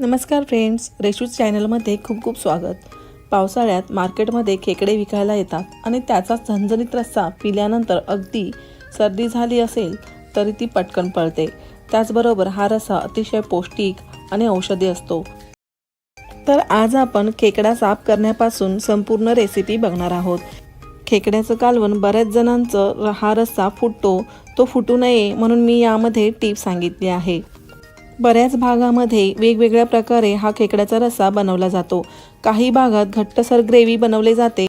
नमस्कार फ्रेंड्स रेशूज चॅनलमध्ये खूप खूप स्वागत. पावसाळ्यात मार्केटमध्ये खेकडे विकायला येतात आणि त्याचा झणझणीत रस्सा पिल्यानंतर अगदी सर्दी झाली असेल तरी ती पटकन पळते. त्याचबरोबर हा रस्सा अतिशय पौष्टिक आणि औषधी असतो. तर आज आपण खेकडा साफ करण्यापासून संपूर्ण रेसिपी बघणार आहोत. खेकड्याचं कालवण बऱ्याच जणांचं हा रस्सा फुटतो तो फुटू नये म्हणून मी यामध्ये टीप सांगितली आहे. बऱ्याच भागामध्ये वेगवेगळ्या प्रकारे हा खेकड्याचा रस्सा बनवला जातो. काही भागात घट्टसर ग्रेव्ही बनवले जाते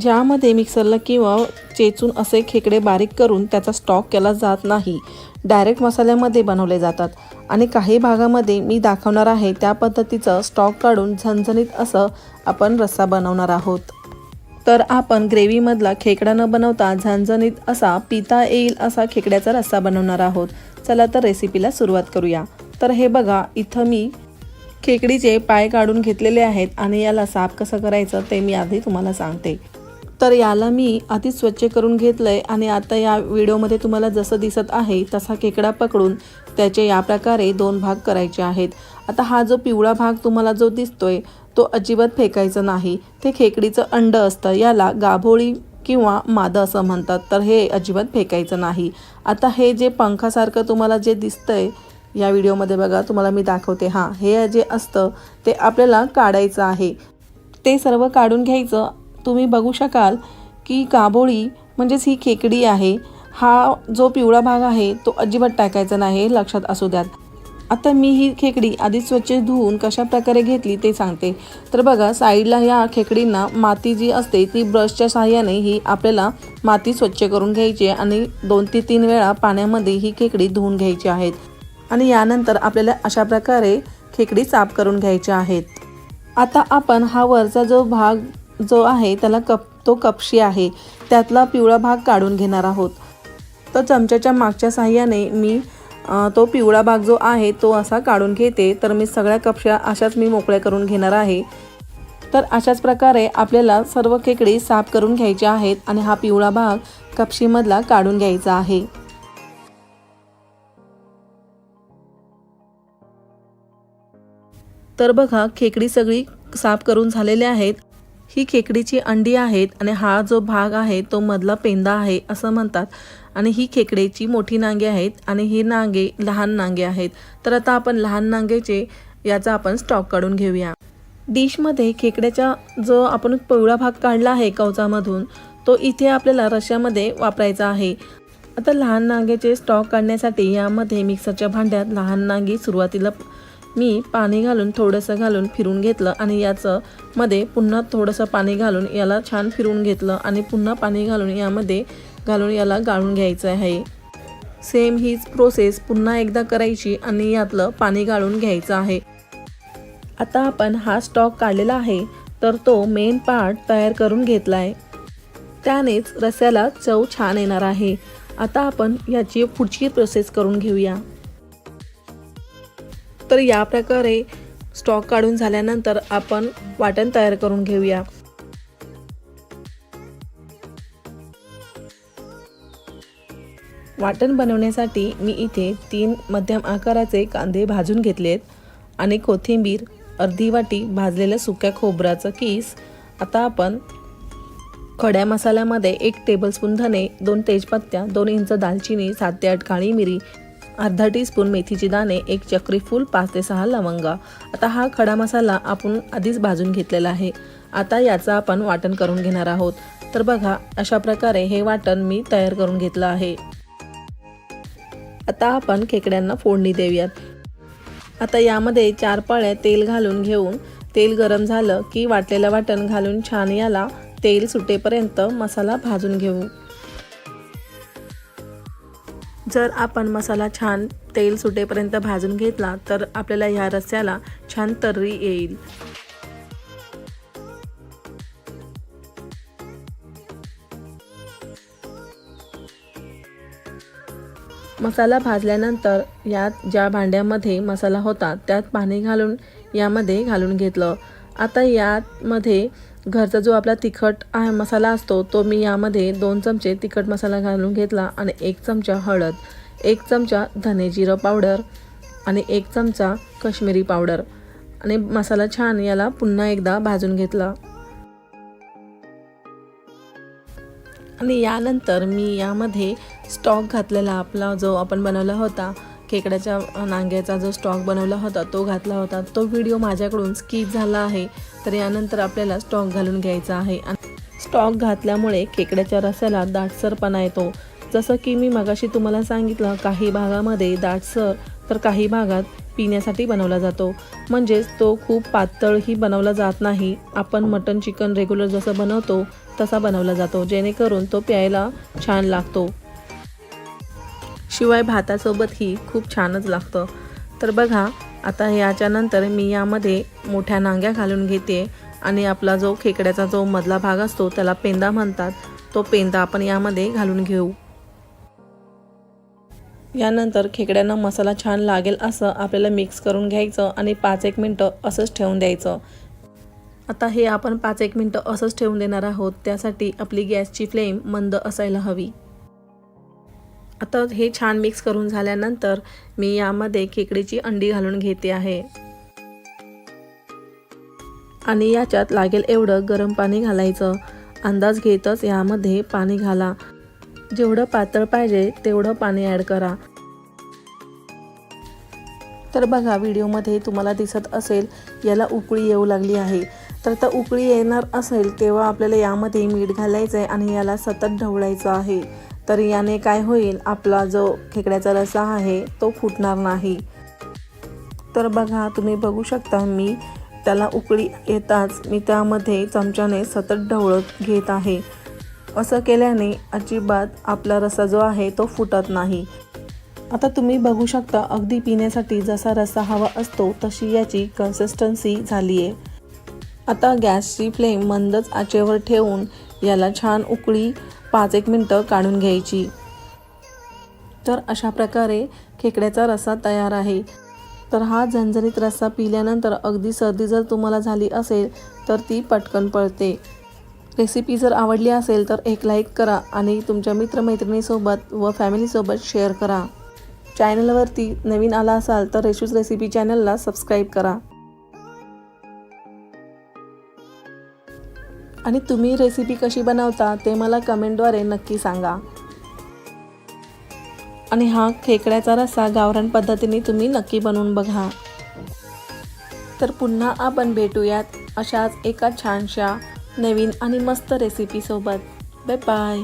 ज्यामध्ये मिक्सरला किंवा चेचून असे खेकडे बारीक करून त्याचा स्टॉक केला जात नाही. डायरेक्ट मसाल्यामध्ये बनवले जातात. आणि काही भागामध्ये मी दाखवणार आहे त्या पद्धतीचं स्टॉक काढून झणझणीत असं आपण रस्सा बनवणार आहोत. तर आपण ग्रेव्हीमधला खेकडा न बनवता झणझणीत असा पिता येईल असा खेकड्याचा रस्सा बनवणार आहोत. चला तर रेसिपीला सुरुवात करूया. तर हे बघा इथं मी खेकडीचे पाय काढून घेतलेले आहेत आणि याला साफ कसं करायचं ते मी आधी तुम्हाला सांगते. तर याला मी आधी स्वच्छ करून घेतलं आहे आणि आता या व्हिडिओमध्ये तुम्हाला जसं दिसत आहे तसा खेकडा पकडून त्याचे या प्रकारे दोन भाग करायचे आहेत. आता हा जो पिवळा भाग तुम्हाला जो दिसतोय तो अजिबात फेकायचा नाही. ते खेकडीचं अंड असतं याला गाभोळी किंवा मादं असं म्हणतात तर हे अजिबात फेकायचं नाही. आता हे जे पंखासारखं तुम्हाला जे दिसतंय या व्हिडिओमध्ये बघा तुम्हाला मी दाखवते. हां हे जे असतं ते आपल्याला काढायचं आहे. ते सर्व काढून घ्यायचं. तुम्ही बघू शकाल की काबोळी म्हणजेच ही खेकडी आहे हा जो पिवळा भाग आहे तो अजिबात टाकायचा नाही लक्षात असू द्यात. आता मी ही खेकडी आधी स्वच्छ धुवून कशा प्रकारे घेतली ते सांगते. तर बघा साईडला ह्या खेकडींना माती जी असते ती ब्रशच्या साह्याने ही आपल्याला माती स्वच्छ करून घ्यायची आहे आणि दोन ते तीन वेळा पाण्यामध्ये ही खेकडी धुवून घ्यायची आहेत. आणि यानंतर आपल्याला अशा प्रकारे खेकडी साफ करून घ्यायच्या आहेत. आता आपण हा वरचा जो भाग जो आहे त्याला कप तो कपशी आहे. त्यातला पिवळा भाग काढून घेणार आहोत. तर चमच्याच्या मागच्या साह्याने मी तो पिवळा भाग जो आहे तो असा काढून घेते. तर मी सगळ्या कपश्या अशाच मी मोकळ्या करून घेणार आहे. तर अशाच प्रकारे आपल्याला सर्व खेकडी साफ करून घ्यायच्या आहेत आणि हा पिवळा भाग कपशीमधला काढून घ्यायचा आहे. तर बघा खेकडी सगळी साफ करून झालेले आहेत. ही खेकडीची अंडी आहेत आणि हा जो भाग आहे तो मधला पेंदा आहे असं म्हणतात. आणि ही खेकडेची मोठी नांगे आहेत आणि ही नांगे लहान नांगे आहेत. तर आता आपण लहान नांगेचे याचा आपण स्टॉक काढून घेऊया. डिशमध्ये खेकड्याचा जो आपण पिवळा भाग काढला आहे कवचामधून तो इथे आपल्याला रश्यामध्ये वापरायचा आहे. आता लहान नांगेचे स्टॉक काढण्यासाठी यामध्ये मिक्सरच्या भांड्यात लहान नांगी सुरुवातीला मी पाणी घालून थोडंसं घालून फिरून घेतलं आणि याचं मध्ये पुन्हा थोडंसं पाणी घालून याला छान फिरून घेतलं आणि पुन्हा पाणी घालून यामध्ये घालून याला गाळून घ्यायचं आहे. सेम हीच प्रोसेस पुन्हा एकदा करायची आणि यातलं पाणी गाळून घ्यायचं आहे. आता आपण हा स्टॉक काढलेला आहे तर तो मेन पार्ट तयार करून घेतला आहे त्यानेच रस्याला चव छान येणार आहे. आता आपण याची पुढची प्रोसेस करून घेऊया. तर या प्रकारे स्टॉक काढून झाल्यानंतर आपण वाटण तयार करून घेऊया. वाटण बनवण्यासाठी मी इथे तीन मध्यम आकाराचे कांदे भाजून घेतलेत आणि कोथिंबीर अर्धी वाटी भाजलेल्या सुक्या खोबऱ्याचं कीस. आता आपण खड्या मसाल्यामध्ये एक टेबलस्पून धने दोन तेजपत्त्या दोन इंच दालचिनी सात ते आठ काळी मिरी अर्धा टीस्पून मेथीचे दाणे एक चक्रीफूल पाच ते सहा लवंगा. आता हा खडा मसाला आपण आधीच भाजून घेतलेला आहे. आता याचं आपण वाटण करून घेणार आहोत. तर बघा अशा प्रकारे हे वाटण मी तयार करून घेतलं आहे. आता आपण खेकड्यांना फोडणी देऊयात. आता यामध्ये चार पाळ्या तेल घालून घेऊन तेल गरम झालं की वाटलेलं वाटण घालून छान याला तेल सुटेपर्यंत मसाला भाजून घेऊ. जर आपण मसाला छान तेल सुटेपर्यंत भाजून घेतला तर आपल्याला ह्या रस्स्याला छान तर्री येईल. मसाला भाजल्यानंतर यात ज्या भांड्यामध्ये मसाला होता त्यात पाणी घालून यामध्ये घालून घेतलं. आता यामध्ये घरचा जो आपला तिखट आहे मसाला असतो तो मी यामध्ये दोन चमचे तिखट मसाला घालून घेतला आणि एक चमचा हळद एक चमचा धने जिरं पावडर आणि एक चमचा कश्मीरी पावडर आणि मसाला छान याला पुन्हा एकदा भाजून घेतला. आणि यानंतर मी यामध्ये स्टॉक घातलेला आपला जो आपण बनवला होता खेकड्याच्या नांग्याचा जो स्टॉक बनवला होता तो घातला होता. तो व्हिडिओ माझ्याकडून स्किप झाला आहे. तर यानंतर आपल्याला स्टॉक घालून घ्यायचा आहे. स्टॉक घातल्यामुळे खेकड्याच्या रस्याला दाटसरपणा येतो. जसं की मी मगाशी तुम्हाला सांगितलं काही भागामध्ये दाटसर तर काही भागात पिण्यासाठी बनवला जातो. म्हणजेच तो खूप पातळही बनवला जात नाही. आपण मटन चिकन रेग्युलर जसं बनवतो तसा बनवला जातो. जेणेकरून तो प्यायला छान लागतो. शिवाय भातासोबतही खूप छानच लागतं. तर बघा आता याच्यानंतर मी यामध्ये मोठ्या नांग्या घालून घेते आणि आपला जो खेकड्याचा जो मधला भाग असतो त्याला पेंदा म्हणतात. तो पेंदा आपण यामध्ये घालून घेऊ. यानंतर खेकड्यांना मसाला छान लागेल असं आपल्याला मिक्स करून घ्यायचं आणि पाच एक मिनटं असंच ठेवून द्यायचं. आता हे आपण पाच एक मिनटं असंच ठेवून देणार आहोत. त्यासाठी आपली गॅसची फ्लेम मंद असायला हवी. आता हे छान मिक्स करून झाल्यानंतर मी यामध्ये खेकडीची अंडी घालून घेते आहे. आणि याच्यात लागेल एवढं गरम पाणी घालायचं. अंदाज घेतच यामध्ये पाणी घाला. जेवढं पातळ पाहिजे तेवढं पाणी ॲड करा. तर बघा व्हिडिओमध्ये तुम्हाला दिसत असेल याला उकळी येऊ लागली आहे. तर तर उकळी येणार असेल तेव्हा आपल्याला यामध्ये मीठ घालायचं आहे आणि याला सतत ढवळायचं आहे. तर याने काय होईल आपला जो खेकड्याचा रसा आहे तो फुटणार नाही. तर बघा तुम्ही बघू शकता मी त्याला उकळी येताच मी त्यामध्ये चमच्याने सतत ढवळत घेत आहे. असं केल्याने अजिबात आपला रसा जो आहे तो फुटत नाही. आता तुम्ही बघू शकता अगदी पिण्यासाठी जसा रसा हवा असतो तशी याची कन्सिस्टन्सी झाली आहे आता गॅसची फ्लेम मंदच आचेवर ठेवून याला छान उकळी पाच एक मिनटं काढून घ्यायची. तर अशा प्रकारे खेकड्याचा रस्सा तयार आहे. तर हा झणझणीत रस्सा पिल्यानंतर अगदी सर्दी जर तुम्हाला झाली असेल तर ती पटकन पळते. रेसिपी जर आवडली असेल तर एक लाईक करा आणि तुमच्या मित्रमैत्रिणीसोबत व फॅमिलीसोबत शेअर करा. चॅनलवरती नवीन आला असाल तर रेशूज रेसिपी चॅनलला सबस्क्राईब करा. आणि तुम्ही रेसिपी कशी बनवता ते मला कमेंटद्वारे नक्की सांगा. आणि हा खेकड्याचा रस्सा गावरान पद्धतीने तुम्ही नक्की बनवून बघा. तर पुन्हा आपण भेटूयात अशाच एका छानशा नवीन आणि मस्त रेसिपीसोबत बाय बाय